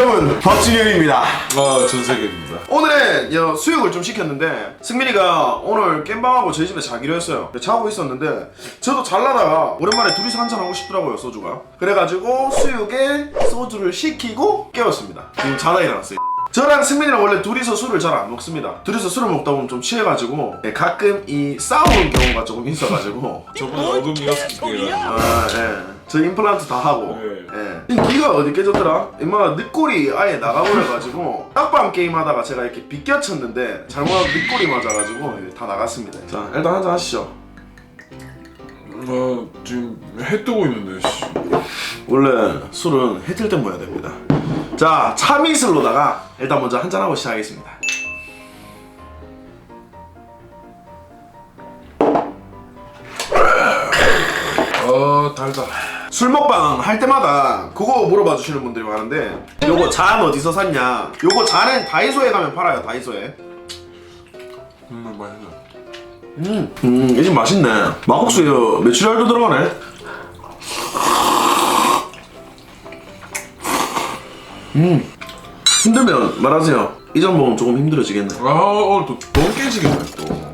여러분 박진영입니다. 아 전세계입니다. 오늘은 여, 수육을 좀 시켰는데 승민이가 오늘 겜방하고 저희 집에 자기로 했어요. 자고 있었는데 저도 잘라다가 오랜만에 둘이서 한잔 하고 싶더라고요 소주가. 그래가지고 수육에 소주를 시키고 깨웠습니다. 지금 자다 일어났어요. 저랑 승민이랑 원래 둘이서 술을 잘 안 먹습니다. 둘이서 술을 먹다 보면 좀 취해가지고 예, 가끔 이 싸우는 경우가 조금 있어가지고. 저번에 여섯 개가 아, 예. 저 임플란트 다 하고. 네. 예. 이 귀가 어디 깨졌더라? 임마 늑골이 아예 나가버려가지고 딱밤 게임 하다가 제가 이렇게 비껴쳤는데 잘못하면 늑골이 맞아가지고 다 나갔습니다. 자 일단 한잔 하시죠. 어 지금 해 뜨고 있는데 씨. 원래 술은 해뜰 때 모여야 됩니다. 자 참이슬로다가 일단 먼저 한잔 하고 시작하겠습니다. 어 달다. 술 먹방 할 때마다 그거 물어봐 주시는 분들이 많은데 요거 잔 어디서 샀냐? 요거 잔은 다이소에 가면 팔아요 다이소에. 음 맛있네. 음, 음, 좀 맛있네. 막국수에 메추리알도 들어가네. 음, 힘들면 말하세요. 이점 먹으면 조금 힘들어지겠네. 아 오늘 또 너무 깨지겠네 또.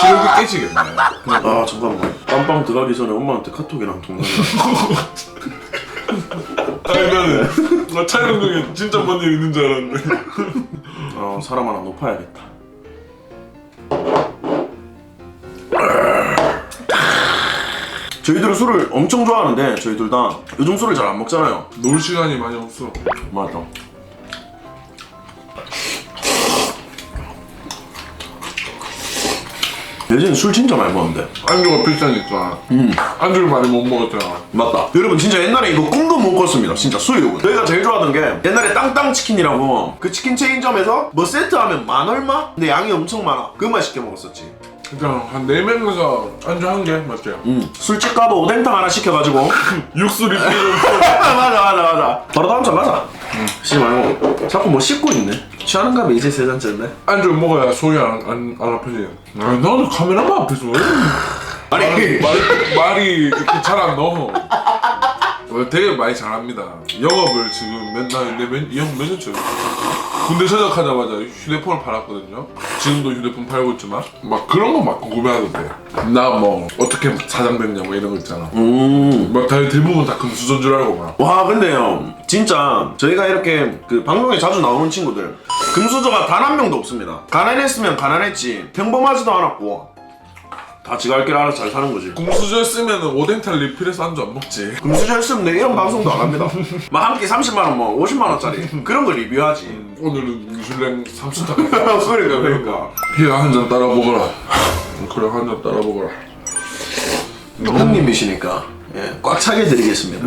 치력이 깨지겠네. 아, 잠깐만. 깜빵 들어가기 전에 엄마한테 카톡이랑 동영상. 아니면은 나 촬영 중에 진짜 뭔 일 있는 줄 알았는데. 어, 사람 하나 높아야겠다. 저희들은 술을 엄청 좋아하는데 저희 둘 다 요즘 술을 잘 안 먹잖아요. 놀 시간이 많이 없어. 맞아. 예전에 술 진짜 많이 먹었는데. 안주가 비싸니까. 안주를 많이 못 먹었잖아. 맞다. 여러분 진짜 옛날에 이거 꿈도 못 꿨습니다. 진짜 수육은. 저희가 제일 좋아하던 게 옛날에 땅땅 치킨이라고 그 치킨 체인점에서 뭐 세트 하면 만 얼마? 근데 양이 엄청 많아. 그것만 시켜 먹었었지. 그냥 한네 명이서 안주 한 개 맞지? 음. 술집 가도 오뎅탕 하나 시켜가지고. 육수 리필 맞아 맞아 맞아. 바로 다음 잔 가자. 쉬지 말고. 자꾸 뭐 씹고 있네. 취하는 감이 이제 세 잔째인데. 안주 먹어야 속이 안, 안, 안 아프지. 아, 나는 카메라만 앞에서 왜? 아니 말, 말이 이렇게 잘 안 넣어. 어, 되게 많이 잘합니다. 영업을 지금 맨날 내몇몇 년째. 군대 전역하자마자 휴대폰을 팔았거든요. 지금도 휴대폰 팔고 있지만 막 그런 거 막 궁금해하던데. 나 뭐 어떻게 사장 됐냐 뭐 이런 거 있잖아. 음. 막 다들 대부분 다 금수저인 줄 알고 막. 와 근데요 진짜 저희가 이렇게 그 방송에 자주 나오는 친구들 금수저가 단 한 명도 없습니다 가난했으면 가난했지 평범하지도 않았고 다 지가 할 길 알아서 잘 사는 거지 금수저 쓰면 오뎅탕 리필해서 안주 안 먹지. 금수저 했으면 내 이런 방송도 안 합니다 막 한 끼 30만원 뭐 50만원짜리 그런 거 리뷰하지 오늘은 미슐랭 3스타. 그러니까 그러니까 야한잔 따라 먹어라. 그래 한 잔 따라 먹어라. 형님이시니까 예, 꽉 차게 드리겠습니다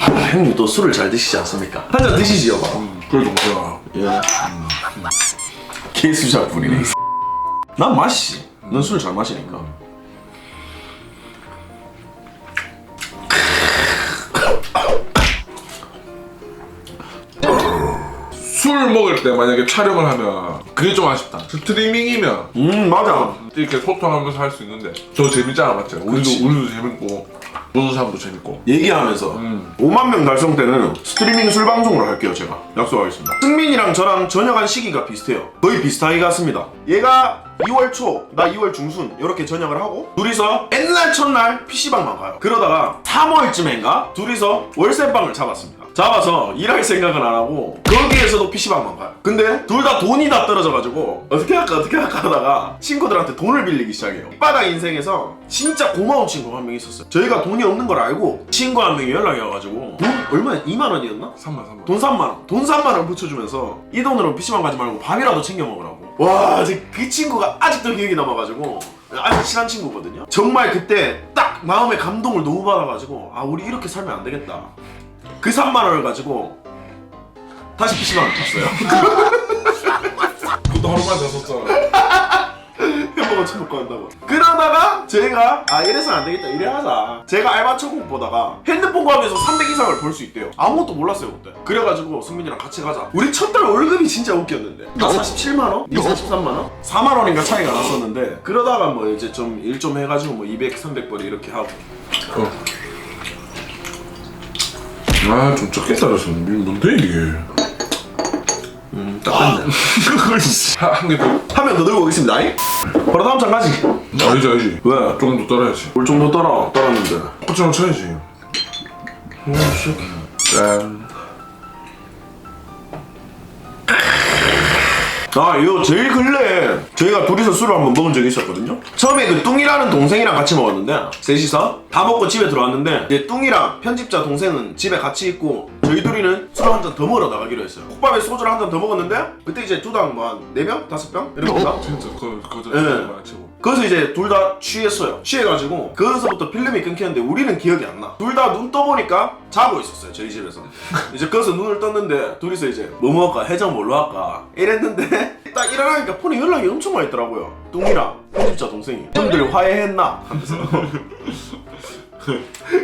아, 형님 또 술을 잘 드시지 않습니까? 한 잔 드시지요 봐 그래 동생아. 예. 개수작 분이네. 난 마시지. 넌술잘 마시니까. 술 먹을 때 만약에 촬영을 하면 그게 좀 아쉽다. 스트리밍이면 음 맞아. 이렇게 소통하면서 할 수 있는데 더 재밌잖아 맞지? 우리도. 우리도 재밌고 보는 사람도 재밌고. 얘기하면서 음. 5만 명 달성 때는 스트리밍 술 방송으로 할게요 제가 약속하겠습니다. 승민이랑 저랑 전역한 시기가 비슷해요. 거의 비슷하게 갔습니다. 얘가 2월 초, 나 2월 중순 이렇게 전역을 하고 둘이서 옛날 첫날 PC방만 가요. 그러다가 3월쯤인가 둘이서 월세방을 잡았습니다. 잡아서 일할 생각은 안 하고 거기에서도 PC방만 가요. 근데 둘 다 돈이 다 떨어져가지고 어떻게 할까 어떻게 할까 하다가 친구들한테 돈을 빌리기 시작해요. 바닥 인생에서 진짜 고마운 친구가 한 명 있었어요. 저희가 돈이 없는 걸 알고 친구 한 명이 연락이 와가지고 돈 얼마야? 2만 원이었나? 3만 3만. 돈 3만 원. 돈 3만 원 붙여주면서 이 돈으로 PC방 가지 말고 밥이라도 챙겨 먹으라고. 와, 그 친구가 아직도 기억이 남아가지고 아주 친한 친구거든요. 정말 그때 딱 마음의 감동을 너무 받아가지고 아 우리 이렇게 살면 안 되겠다. 그 3만 원을 가지고 다시 PC방을 갔어요. 그것도 하루만 더 썼잖아. 햄버거 처먹고 한다고. 그러다가 제가 아 이래서는 안 되겠다 이래 하자. 제가 알바 천국 보다가 핸드폰 가게에서 300 이상을 벌 수 있대요. 아무것도 몰랐어요 그때. 그래가지고 승민이랑 같이 가자. 우리 첫 달 월급이 진짜 웃겼는데. 나 47만 원? 니 43만 원? 4만 원인가 차이가 났었는데 그러다가 뭐 이제 좀 일 좀 해가지고 뭐 200, 300벌 이렇게 하고. 어. 아좀 적게 따라서 뭔데 이게 딱 됐네 한개 더 한명 더 들고 오겠습니다. 바로 다음 장 가지. 알지 알지. 왜? 조금 더 떨어야지. 뭘좀더 따라 따랐는데. 포장을 쳐야지. 짠 아 이거 제일 근래에 저희가 둘이서 술을 한번 먹은 적이 있었거든요 처음에 그 뚱이라는 동생이랑 같이 먹었는데 셋이서 다 먹고 집에 들어왔는데 이제 뚱이랑 편집자 동생은 집에 같이 있고 저희 둘이는 술을 한 잔 더 먹으러 나가기로 했어요 국밥에 소주를 한 잔 더 먹었는데 그때 이제 두당 뭐한 4병? 5병? 이렇게 먹나? 진짜 그 그거 예. 마치고 거기서 이제 둘 다 취했어요. 취해가지고 거기서부터 필름이 끊겼는데 우리는 기억이 안 나. 둘 다 눈 떠보니까 자고 있었어요. 저희 집에서. 이제 거기서 눈을 떴는데 둘이서 이제 뭐 먹을까? 해장 뭘로 할까? 이랬는데 딱 일어나니까 폰에 연락이 엄청 많이 있더라고요. 뚱이랑 편집자 동생이. 형들 화해했나? 하면서.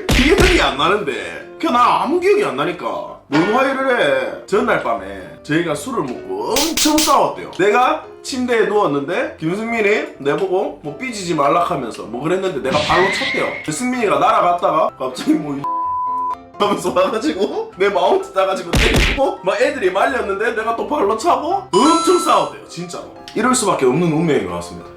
기억이 안 나는데 그냥 나 아무 기억이 안 나니까 뭔 화해를 해 전날 밤에 저희가 술을 먹고 엄청 싸웠대요 내가 침대에 누웠는데 김승민이 내보고 뭐 삐지지 말라 하면서 뭐 그랬는데 내가 발로 쳤대요. 승민이가 날아갔다가 갑자기 뭐 이- 하면서 와가지고 내 마운트 따가지고 때리고 막 애들이 말렸는데 내가 또 발로 차고 엄청 싸웠대요 진짜로. 이럴 수밖에 없는 운명인 것 같습니다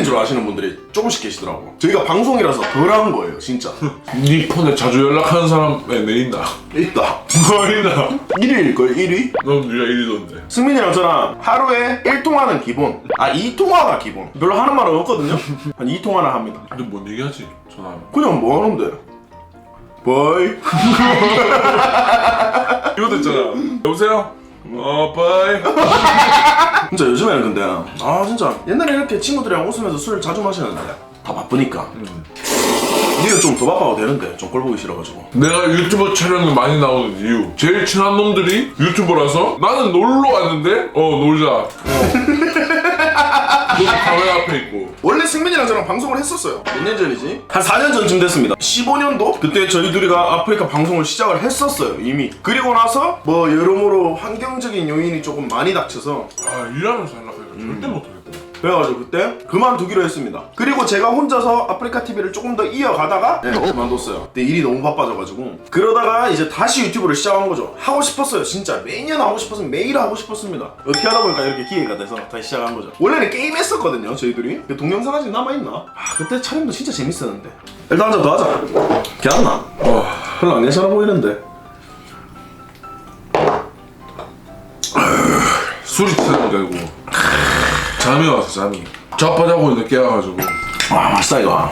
컨셉인 줄 아시는 분들이 조금씩 계시더라고. 저희가 방송이라서 덜한 거예요, 진짜. 네 폰에 자주 연락하는 사람에 내 있나 있다. 뭐 있나 1위일 걸 1위? 넌 네가 1위던데 승민이랑 저랑 하루에 1통화는 기본. 아 2통화가 기본. 별로 하는 말은 없거든요. 한 2통화는 합니다. 근데 뭔 얘기하지 전화하면 그냥 뭐 하는데? 버이. 이거 됐잖아 여보세요? 어 빠이 진짜 요즘에는 근데 아 진짜 옛날에 이렇게 친구들이랑 웃으면서 술 자주 마시는데 다 바쁘니까. 니는 좀 더 바빠도 되는데 좀 꼴 보기 싫어가지고. 내가 유튜버 촬영에 많이 나오는 이유 제일 친한 놈들이 유튜버라서 나는 놀러 왔는데 어 놀자 어. 너 카메라 앞에 있고 원래 승민이랑 저랑 방송을 했었어요. 몇 년 전이지? 한 4년 전쯤 됐습니다. 15년도? 그때 저희 둘이가 아프리카 방송을 시작을 했었어요, 이미. 그리고 나서 뭐 여러모로 환경적인 요인이 조금 많이 닥쳐서 아 일하면서 연락하니까 절대 못하겠고 그래가지고 그때 그만두기로 했습니다. 그리고 제가 혼자서 아프리카 TV를 조금 더 이어가다가 네, 그만뒀어요. 그때 일이 너무 바빠져가지고 그러다가 이제 다시 유튜브를 시작한 거죠. 하고 싶었어요, 진짜 매년 하고 싶었으면 매일 하고 싶었습니다. 어떻게 하다 보니까 이렇게 기회가 돼서 다시 시작한 거죠. 원래는 게임 했었거든요, 저희들이. 그 동영상 아직 남아 있나? 아 그때 촬영도 진짜 재밌었는데. 일단 한 잔 더 하자. 걔안나? 어, 별로 안 괜찮아 보이는데. 술이 취하는 게 아니고 잠이 와서 잠이. 자빠자고 있는데 깨워가지고. 와 맛있다 이거.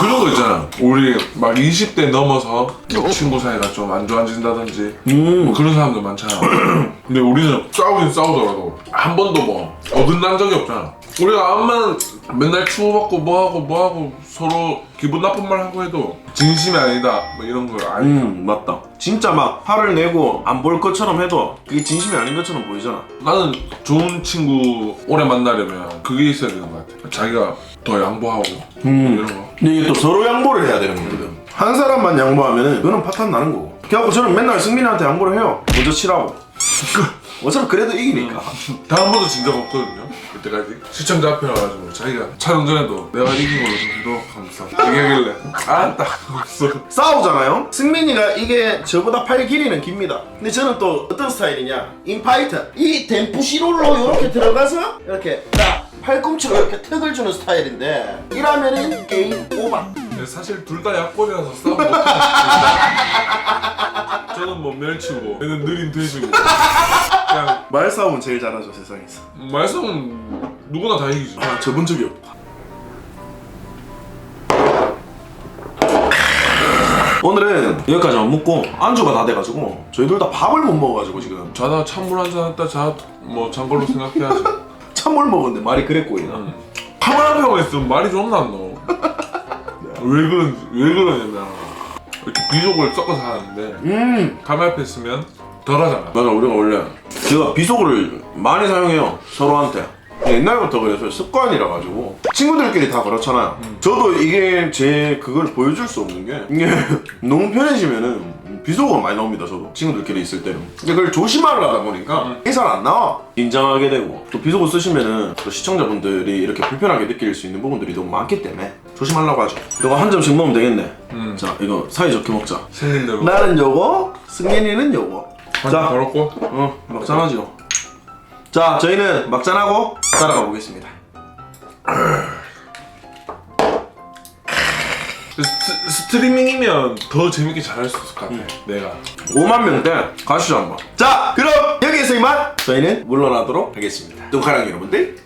그런 거 있잖아. 우리 막 20대 넘어서 친구 사이가 좀 안 좋아진다든지 뭐 그런 사람들 많잖아. 근데 우리는 싸우긴 싸우더라도 한 번도 뭐 어긋난 적이 없잖아. 우리가 암만 맨날 치고받고 뭐하고 뭐하고 서로 기분 나쁜 말 하고 해도 진심이 아니다 뭐 이런 걸 아니 음 맞다. 진짜 막 화를 내고 안 볼 것처럼 해도 그게 진심이 아닌 것처럼 보이잖아. 나는 좋은 친구 오래 만나려면 그게 있어야 되는 것 같아 자기가 더 양보하고 이런 거 근데 이게 또 서로 양보를 해야 되는 거거든. 한 사람만 양보하면은 그거는 파탄 나는 거고. 그래갖고 저는 맨날 승민이한테 양보를 해요. 먼저 치라고. 어차피 그래도 이기니까. 다음번도 진적 없거든요 그때까지 시청자 앞에 와가지고 자기가 촬영 전에도 내가 이긴 걸로 좀 해도 하면서 얘기하길래 알았다 하면서 싸우잖아요. 승민이가 이게 저보다 팔 길이는 깁니다. 근데 저는 또 어떤 스타일이냐? 인파이터. 이 댐프시롤로 이렇게 들어가서 이렇게 딱 팔꿈치로 이렇게 턱을 주는 스타일인데 이라면은 게임 오바. 근데 사실 둘 다 약골이라서 싸움 못해 저는 뭐 멸치고 얘는 느린 돼지고 그냥 말싸움은 제일 잘하죠 세상에서. 말썽은 누구나 다 이기지. 아, 저본 적이 없다. 오늘은 여기까지만 묵고 안주가 다 돼가지고 저희 둘 다 밥을 못 먹어가지고 지금. 자다 찬물 한잔 했다 자뭐 잔 걸로 생각해야지. 찬물 먹었는데 말이 그래 꼬이나? 카메라 앞에만 있으면 말이 좀 나노 왜 그런 왜 그러냐면 이렇게 비속을 섞어서 하는데 음. 카메라 앞에 있으면 덜하잖아. 맞아 우리가 원래 제가 비속어를 많이 사용해요 서로한테. 옛날부터 그래서 습관이라 가지고. 친구들끼리 다 그렇잖아요. 저도 이게 제 그걸 보여줄 수 없는 게 이게 너무 편해지면은 음, 비속어가 많이 나옵니다 저도. 친구들끼리 있을 때는. 근데 그걸 조심하려 하다 보니까 잘안 나와. 긴장하게 되고. 또 비속어 쓰시면은 또 시청자분들이 이렇게 불편하게 느낄 수 있는 부분들이 너무 많기 때문에 조심하려고 하죠. 이거 한 점씩 먹으면 되겠네. 음. 자 이거 사이좋게 먹자. 대로. 나는 요거 승민이는 요거 자, 자 걸었고. 어, 막잔하죠. 자, 저희는 막잔하고 따라가 보겠습니다. 스, 스트리밍이면 더 재밌게 잘할 수 있을 것 같아. 내가. 5만 명대 가시죠 한번. 자, 그럼 여기에서 이만 저희는 물러나도록 하겠습니다. 눈가랑 여러분들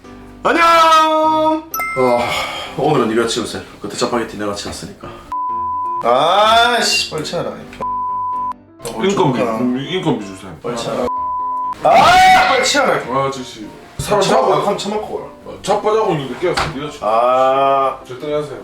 안녕. 아, 오늘은 네가 치우세요. 그때 짜파게티 내가 치웠으니까. 아씨, 빨리 치워라. 인건비, 인건비 주세요. 빨리 치워라. 아, 빨리 치워라. 아, 저씨. 사람 참고, 자고, 한 참고. 차 빠자고 있는데 깨웠어. 주- 아. 적당히 하세요.